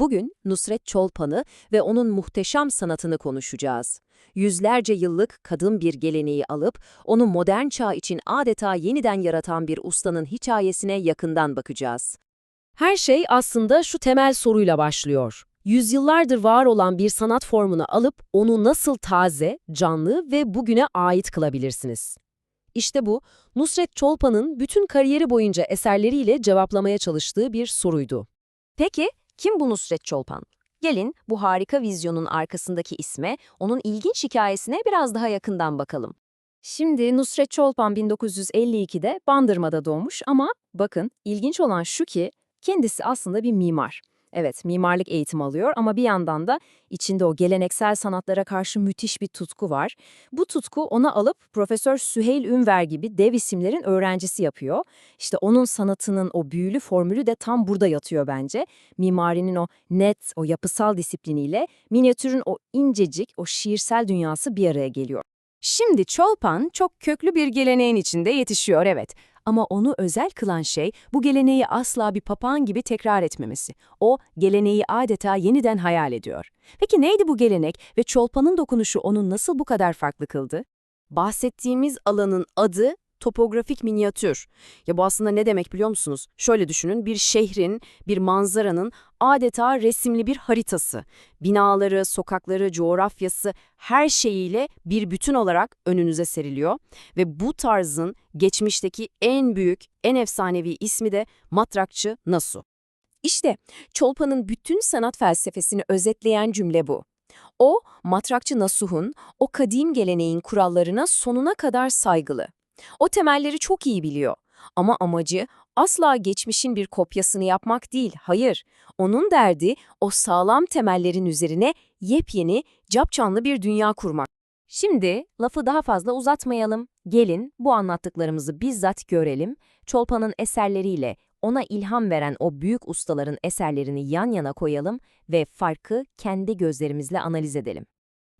Bugün Nusret Çolpan'ı ve onun muhteşem sanatını konuşacağız. Yüzlerce yıllık kadın bir geleneği alıp onu modern çağ için adeta yeniden yaratan bir ustanın hikayesine yakından bakacağız. Her şey aslında şu temel soruyla başlıyor. Yüzyıllardır var olan bir sanat formunu alıp onu nasıl taze, canlı ve bugüne ait kılabilirsiniz? İşte bu, Nusret Çolpan'ın bütün kariyeri boyunca eserleriyle cevaplamaya çalıştığı bir soruydu. Peki, kim bu Nusret Çolpan? Gelin bu harika vizyonun arkasındaki isme, onun ilginç hikayesine biraz daha yakından bakalım. Şimdi Nusret Çolpan 1952'de Bandırma'da doğmuş ama bakın ilginç olan şu ki kendisi aslında bir mimar. Evet, mimarlık eğitimi alıyor ama bir yandan da içinde o geleneksel sanatlara karşı müthiş bir tutku var. Bu tutku ona alıp Profesör Süheyl Ünver gibi dev isimlerin öğrencisi yapıyor. İşte onun sanatının o büyülü formülü de tam burada yatıyor bence. Mimarinin o net, o yapısal disipliniyle minyatürün o incecik, o şiirsel dünyası bir araya geliyor. Şimdi Çolpan çok köklü bir geleneğin içinde yetişiyor evet. Ama onu özel kılan şey bu geleneği asla bir papağan gibi tekrar etmemesi. O geleneği adeta yeniden hayal ediyor. Peki neydi bu gelenek ve Çolpan'ın dokunuşu onu nasıl bu kadar farklı kıldı? Bahsettiğimiz alanın adı topografik minyatür. Ya bu aslında ne demek biliyor musunuz? Şöyle düşünün, bir şehrin, bir manzaranın adeta resimli bir haritası. Binaları, sokakları, coğrafyası her şeyiyle bir bütün olarak önünüze seriliyor. Ve bu tarzın geçmişteki en büyük, en efsanevi ismi de matrakçı Nasu. İşte Çolpan'ın bütün sanat felsefesini özetleyen cümle bu. O, matrakçı Nasuh'un, o kadim geleneğin kurallarına sonuna kadar saygılı. O temelleri çok iyi biliyor. Ama amacı asla geçmişin bir kopyasını yapmak değil, hayır. Onun derdi o sağlam temellerin üzerine yepyeni, capcanlı bir dünya kurmak. Şimdi lafı daha fazla uzatmayalım. Gelin bu anlattıklarımızı bizzat görelim. Çolpan'ın eserleriyle ona ilham veren o büyük ustaların eserlerini yan yana koyalım ve farkı kendi gözlerimizle analiz edelim.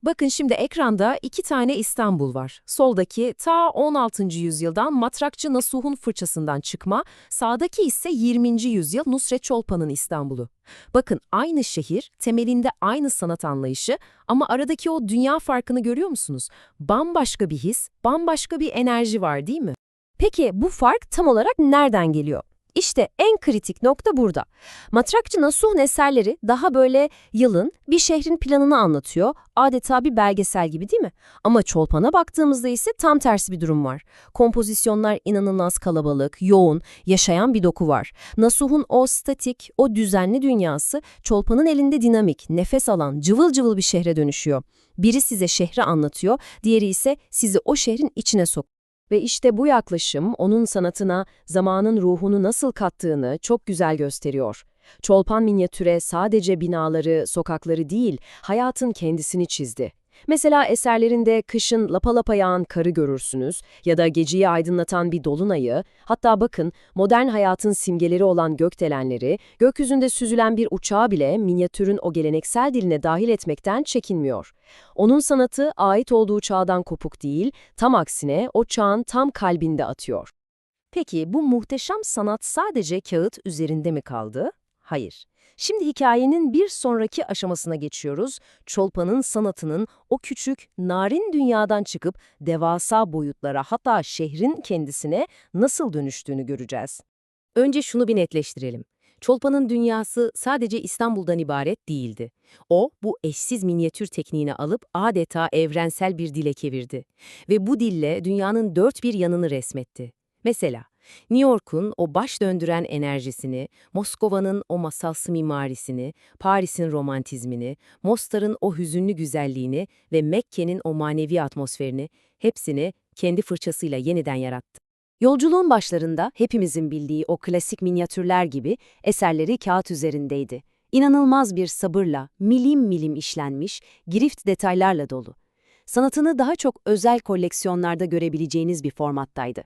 Bakın şimdi ekranda iki tane İstanbul var. Soldaki ta 16. yüzyıldan matrakçı Nasuh'un fırçasından çıkma, sağdaki ise 20. yüzyıl Nusret Çolpan'ın İstanbul'u. Bakın aynı şehir, temelinde aynı sanat anlayışı ama aradaki o dünya farkını görüyor musunuz? Bambaşka bir his, bambaşka bir enerji var değil mi? Peki bu fark tam olarak nereden geliyor? İşte en kritik nokta burada. Matrakçı Nasuh'un eserleri daha böyle yılın, bir şehrin planını anlatıyor. Adeta bir belgesel gibi değil mi? Ama Çolpan'a baktığımızda ise tam tersi bir durum var. Kompozisyonlar inanılmaz kalabalık, yoğun, yaşayan bir doku var. Nasuh'un o statik, o düzenli dünyası Çolpan'ın elinde dinamik, nefes alan, cıvıl cıvıl bir şehre dönüşüyor. Biri size şehri anlatıyor, diğeri ise sizi o şehrin içine sokuyor. Ve işte bu yaklaşım onun sanatına zamanın ruhunu nasıl kattığını çok güzel gösteriyor. Çolpan minyatüre sadece binaları, sokakları değil, hayatın kendisini çizdi. Mesela eserlerinde kışın lapa lapa yağan karı görürsünüz ya da geceyi aydınlatan bir dolunayı, hatta bakın modern hayatın simgeleri olan gökdelenleri, gökyüzünde süzülen bir uçağı bile minyatürün o geleneksel diline dahil etmekten çekinmiyor. Onun sanatı ait olduğu çağdan kopuk değil, tam aksine o çağın tam kalbinde atıyor. Peki bu muhteşem sanat sadece kağıt üzerinde mi kaldı? Hayır. Şimdi hikayenin bir sonraki aşamasına geçiyoruz. Çolpan'ın sanatının o küçük, narin dünyadan çıkıp devasa boyutlara hatta şehrin kendisine nasıl dönüştüğünü göreceğiz. Önce şunu bir netleştirelim. Çolpan'ın dünyası sadece İstanbul'dan ibaret değildi. O, bu eşsiz minyatür tekniğini alıp adeta evrensel bir dile çevirdi. Ve bu dille dünyanın dört bir yanını resmetti. Mesela, New York'un o baş döndüren enerjisini, Moskova'nın o masalsı mimarisini, Paris'in romantizmini, Mostar'ın o hüzünlü güzelliğini ve Mekke'nin o manevi atmosferini hepsini kendi fırçasıyla yeniden yarattı. Yolculuğun başlarında hepimizin bildiği o klasik minyatürler gibi eserleri kağıt üzerindeydi. İnanılmaz bir sabırla, milim milim işlenmiş, girift detaylarla dolu. Sanatını daha çok özel koleksiyonlarda görebileceğiniz bir formattaydı.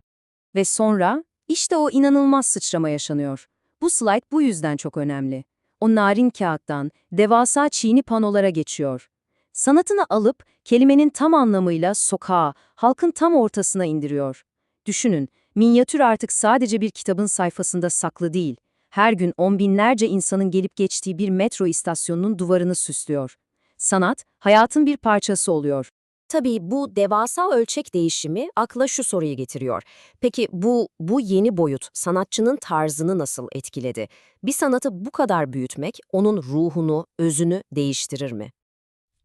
Ve sonra işte o inanılmaz sıçrama yaşanıyor. Bu slide bu yüzden çok önemli. O narin kağıttan devasa çiğni panolara geçiyor. Sanatını alıp kelimenin tam anlamıyla sokağa, halkın tam ortasına indiriyor. Düşünün, minyatür artık sadece bir kitabın sayfasında saklı değil. her gün on binlerce insanın gelip geçtiği bir metro istasyonunun duvarını süslüyor. Sanat, hayatın bir parçası oluyor. Tabii bu devasa ölçek değişimi akla şu soruyu getiriyor. Peki bu bu yeni boyut sanatçının tarzını nasıl etkiledi? Bir sanatı bu kadar büyütmek onun ruhunu, özünü değiştirir mi?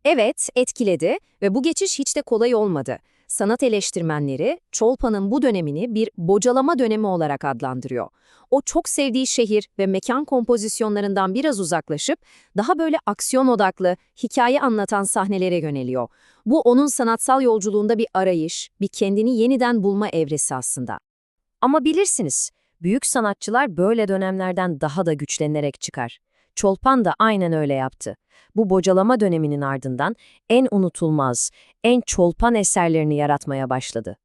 Evet, etkiledi ve bu geçiş hiç de kolay olmadı. Sanat eleştirmenleri Çolpan'ın bu dönemini bir bocalama dönemi olarak adlandırıyor. O çok sevdiği şehir ve mekan kompozisyonlarından biraz uzaklaşıp daha böyle aksiyon odaklı, hikaye anlatan sahnelere yöneliyor. Bu onun sanatsal yolculuğunda bir arayış, bir kendini yeniden bulma evresi aslında. Ama bilirsiniz, büyük sanatçılar böyle dönemlerden daha da güçlenerek çıkar. Çolpan da aynen öyle yaptı. Bu bocalama döneminin ardından en unutulmaz, en çolpan eserlerini yaratmaya başladı.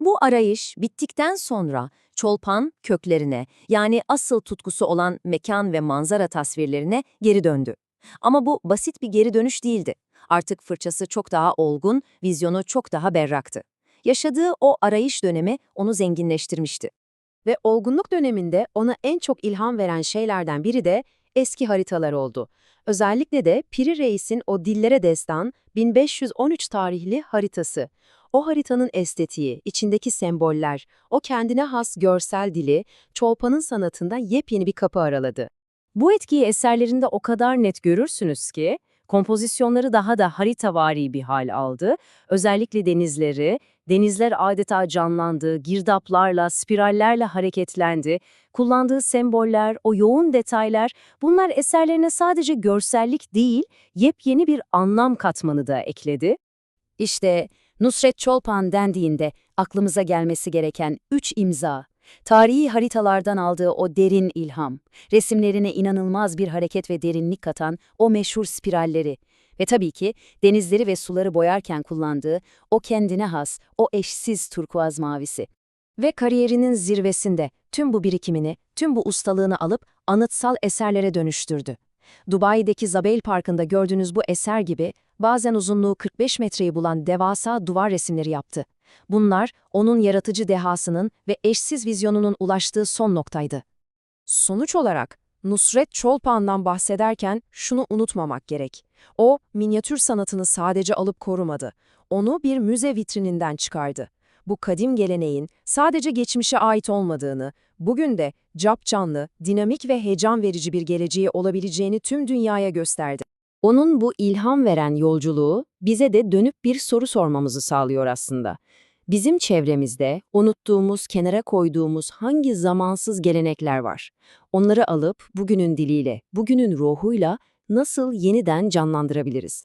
Bu arayış bittikten sonra Çolpan köklerine yani asıl tutkusu olan mekan ve manzara tasvirlerine geri döndü. Ama bu basit bir geri dönüş değildi. Artık fırçası çok daha olgun, vizyonu çok daha berraktı. Yaşadığı o arayış dönemi onu zenginleştirmişti. Ve olgunluk döneminde ona en çok ilham veren şeylerden biri de eski haritalar oldu. Özellikle de Piri Reis'in o dillere destan 1513 tarihli haritası. O haritanın estetiği, içindeki semboller, o kendine has görsel dili, Çolpan'ın sanatında yepyeni bir kapı araladı. Bu etkiyi eserlerinde o kadar net görürsünüz ki, kompozisyonları daha da haritavari bir hal aldı. Özellikle denizleri, denizler adeta canlandı, girdaplarla, spirallerle hareketlendi. Kullandığı semboller, o yoğun detaylar, bunlar eserlerine sadece görsellik değil, yepyeni bir anlam katmanı da ekledi. İşte Nusret Çolpan dendiğinde aklımıza gelmesi gereken üç imza. Tarihi haritalardan aldığı o derin ilham, resimlerine inanılmaz bir hareket ve derinlik katan o meşhur spiralleri ve tabii ki denizleri ve suları boyarken kullandığı o kendine has, o eşsiz turkuaz mavisi. Ve kariyerinin zirvesinde tüm bu birikimini, tüm bu ustalığını alıp anıtsal eserlere dönüştürdü. Dubai'deki Zabel Parkı'nda gördüğünüz bu eser gibi bazen uzunluğu 45 metreyi bulan devasa duvar resimleri yaptı. Bunlar onun yaratıcı dehasının ve eşsiz vizyonunun ulaştığı son noktaydı. Sonuç olarak Nusret Çolpan'dan bahsederken şunu unutmamak gerek. O, minyatür sanatını sadece alıp korumadı. Onu bir müze vitrininden çıkardı. Bu kadim geleneğin sadece geçmişe ait olmadığını, bugün de capcanlı, dinamik ve heyecan verici bir geleceği olabileceğini tüm dünyaya gösterdi. Onun bu ilham veren yolculuğu bize de dönüp bir soru sormamızı sağlıyor aslında. Bizim çevremizde unuttuğumuz, kenara koyduğumuz hangi zamansız gelenekler var? Onları alıp bugünün diliyle, bugünün ruhuyla nasıl yeniden canlandırabiliriz?